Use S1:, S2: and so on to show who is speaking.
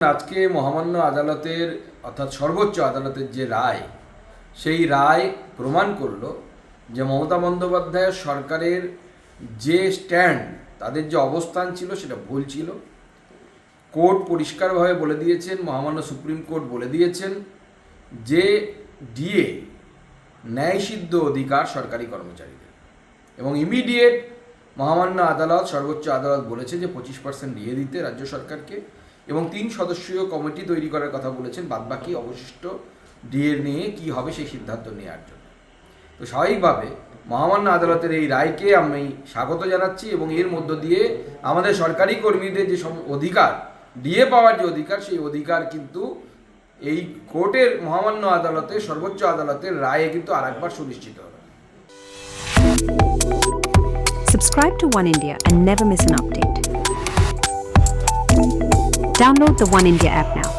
S1: আজকে মহামান্য আদালতের, অর্থাৎ সর্বোচ্চ আদালতের যে রায়, সেই রায় প্রমাণ করল যে মমতা বন্দ্যোপাধ্যায়ের সরকারের যে স্ট্যান্ড, তাদের যে অবস্থান ছিল, সেটা ভুল ছিল। কোর্ট পরিষ্কারভাবে বলে দিয়েছেন, মহামান্য সুপ্রিম কোর্ট বলে দিয়েছেন যে ডিএ ন্যায়সিদ্ধ অধিকার সরকারি কর্মচারীদের। এবং ইমিডিয়েট মহামান্য আদালত, সর্বোচ্চ আদালত বলেছে যে পঁচিশ পার্সেন্ট দিয়ে দিতে রাজ্য সরকারকে এবং তিন সদস্যীয় কমিটি তৈরি করার কথা বলেছেন। বাদবাকি অবশিষ্ট ডিএর নিয়ে কি হবে সেই সিদ্ধান্ত নেওয়ার জন্য। তো স্বাভাবিকভাবে মহামান্য আদালতের এই রায়কে আমি স্বাগত জানাচ্ছি এবং এর মধ্য দিয়ে আমাদের সরকারি কর্মীদের যে অধিকার ডিএ পাওয়ার যে অধিকার, সেই অধিকার কিন্তু এই কোর্টের মহামান্য আদালতে, সর্বোচ্চ আদালতের রায়ে কিন্তু আরেকবার সুনিশ্চিত হবে।
S2: Subscribe to One India and never miss an update. Download the One India app now.